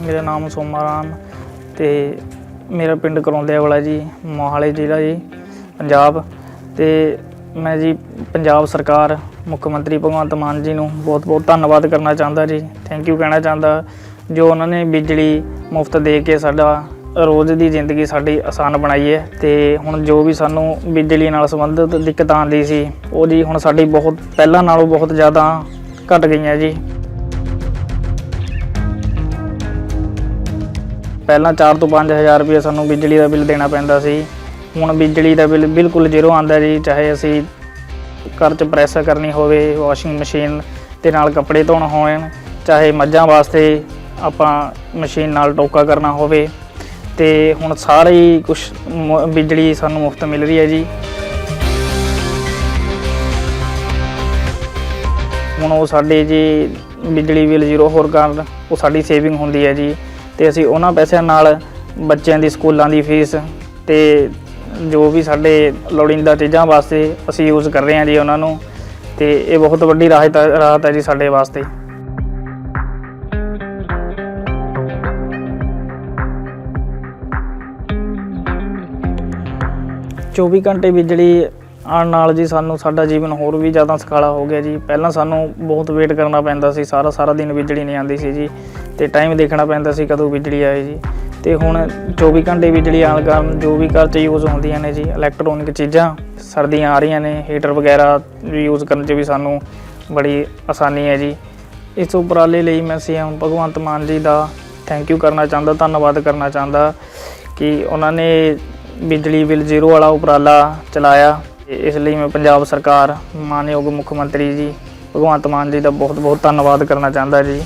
ਮੇਰਾ ਨਾਮ ਸੋਮਾ ਰਾਮ ਤੇ ਮੇਰਾ ਪਿੰਡ ਕਰੌਂਦੇ ਵਾਲਾ ਜੀ, ਮੋਹਾਲੀ ਜ਼ਿਲ੍ਹਾ ਜੀ, ਪੰਜਾਬ ਤੇ ਮੈਂ ਜੀ ਪੰਜਾਬ ਸਰਕਾਰ, ਮੁੱਖ ਮੰਤਰੀ ਭਗਵੰਤ ਮਾਨ ਜੀ ਨੂੰ ਬਹੁਤ-ਬਹੁਤ ਧੰਨਵਾਦ ਕਰਨਾ ਚਾਹੁੰਦਾ ਜੀ। ਥੈਂਕ ਯੂ ਕਹਿਣਾ ਚਾਹੁੰਦਾ, ਜੋ ਉਹਨਾਂ ਨੇ ਬਿਜਲੀ ਮੁਫਤ ਦੇ ਕੇ ਸਾਡਾ ਰੋਜ਼ ਦੀ ਜ਼ਿੰਦਗੀ ਸਾਡੀ ਆਸਾਨ ਬਣਾਈ ਹੈ ਤੇ ਹੁਣ ਜੋ ਵੀ ਸਾਨੂੰ ਬਿਜਲੀ ਨਾਲ ਸੰਬੰਧਿਤ ਦਿੱਕਤਾਂ ਆਉਂਦੀ ਸੀ, ਉਹ ਜੀ ਹੁਣ ਸਾਡੀ ਬਹੁਤ, ਪਹਿਲਾਂ ਨਾਲੋਂ ਬਹੁਤ ਜ਼ਿਆਦਾ ਘਟ ਗਈਆਂ ਜੀ। ਪਹਿਲਾਂ 4 ਤੋਂ 5000 ਰੁਪਏ ਸਾਨੂੰ ਬਿਜਲੀ ਦਾ ਬਿੱਲ ਦੇਣਾ ਪੈਂਦਾ ਸੀ। ਹੁਣ ਬਿਜਲੀ ਦਾ ਬਿੱਲ ਬਿਲਕੁਲ ਜ਼ੀਰੋ ਆਉਂਦਾ ਜੀ, ਚਾਹੇ ਅਸੀਂ ਘਰ 'ਚ ਪ੍ਰੈਸ ਕਰਨੀ ਹੋਵੇ, ਵਾਸ਼ਿੰਗ ਮਸ਼ੀਨ ਦੇ ਨਾਲ ਕੱਪੜੇ ਧੋਣ ਹੋਣ, ਚਾਹੇ ਮੱਝਾਂ ਵਾਸਤੇ ਆਪਾਂ ਮਸ਼ੀਨ ਨਾਲ ਟੋਕਾ ਕਰਨਾ ਹੋਵੇ। ਤੇ ਹੁਣ ਸਾਰੇ ਹੀ ਕੁਝ ਬਿਜਲੀ ਸਾਨੂੰ ਮੁਫਤ ਮਿਲ ਰਹੀ ਹੈ ਜੀ। ਹੁਣ ਉਹ ਸਾਡੇ ਜੀ ਬਿਜਲੀ ਬਿੱਲ ਜ਼ੀਰੋ ਹੋਰ ਕਾਰਨ ਉਹ ਸਾਡੀ ਸੇਵਿੰਗ ਹੁੰਦੀ ਹੈ ਜੀ। ਤੇ ਅਸੀਂ ਉਹਨਾਂ ਪੈਸਿਆਂ ਨਾਲ ਬੱਚਿਆਂ ਦੀ, ਸਕੂਲਾਂ ਦੀ ਫੀਸ ਤੇ ਜੋ ਵੀ ਸਾਡੇ ਲੋੜੀਂਦਾ ਚੀਜ਼ਾਂ ਵਾਸਤੇ ਅਸੀਂ ਯੂਜ਼ ਕਰ ਰਹੇ ਹਾਂ ਜੀ ਉਹਨਾਂ ਨੂੰ, ਤੇ ਇਹ ਬਹੁਤ ਵੱਡੀ ਰਾਹਤ ਰਾਹਤ ਹੈ ਜੀ ਸਾਡੇ ਵਾਸਤੇ। ਚੌਵੀ ਘੰਟੇ ਬਿਜਲੀ ਆਉਣ ਨਾਲ ਜੀ ਸਾਨੂੰ ਸਾਡਾ ਜੀਵਨ ਹੋਰ ਵੀ ਜ਼ਿਆਦਾ ਸੁਖਾਲਾ ਹੋ ਗਿਆ ਜੀ। ਪਹਿਲਾਂ ਸਾਨੂੰ ਬਹੁਤ ਵੇਟ ਕਰਨਾ ਪੈਂਦਾ ਸੀ, ਸਾਰਾ ਸਾਰਾ ਦਿਨ ਬਿਜਲੀ ਨਹੀਂ ਆਉਂਦੀ ਸੀ ਜੀ। ਤੇ ਟਾਈਮ ਦੇਖਣਾ ਪੈਂਦਾ ਸੀ ਕਦੋਂ ਬਿਜਲੀ ਆਏ ਜੀ। ਤੇ ਹੁਣ 24 ਘੰਟੇ ਬਿਜਲੀ ਆਉਣ ਕਾਰਨ ਜੋ ਵੀ ਘਰ 'ਚ ਯੂਜ਼ ਹੁੰਦੀਆਂ ਨੇ ਜੀ ਇਲੈਕਟ੍ਰੋਨਿਕ ਚੀਜ਼ਾਂ ਸਰਦੀਆਂ ਆ ਰਹੀਆਂ ਨੇ ਹੀਟਰ ਵਗੈਰਾ ਯੂਜ਼ ਕਰਨ 'ਚ ਵੀ ਸਾਨੂੰ ਬੜੀ ਆਸਾਨੀ ਹੈ ਜੀ। ਇਸ ਉਪਰਾਲੇ ਲਈ ਮੈਂ ਸੀਐਮ ਭਗਵੰਤ ਮਾਨ ਜੀ ਦਾ ਥੈਂਕ ਯੂ ਕਰਨਾ ਚਾਹੁੰਦਾ, ਧੰਨਵਾਦ ਕਰਨਾ ਚਾਹੁੰਦਾ ਕਿ ਉਹਨਾਂ ਨੇ ਬਿਜਲੀ ਬਿੱਲ ਜ਼ੀਰੋ ਵਾਲਾ ਉਪਰਾਲਾ ਚਲਾਇਆ। ਇਸ ਲਈ ਮੈਂ ਪੰਜਾਬ ਸਰਕਾਰ, ਮਾਨਯੋਗ ਮੁੱਖ ਮੰਤਰੀ ਜੀ, ਭਗਵੰਤ ਮਾਨ ਜੀ ਦਾ ਬਹੁਤ ਬਹੁਤ ਧੰਨਵਾਦ ਕਰਨਾ ਚਾਹੁੰਦਾ ਜੀ।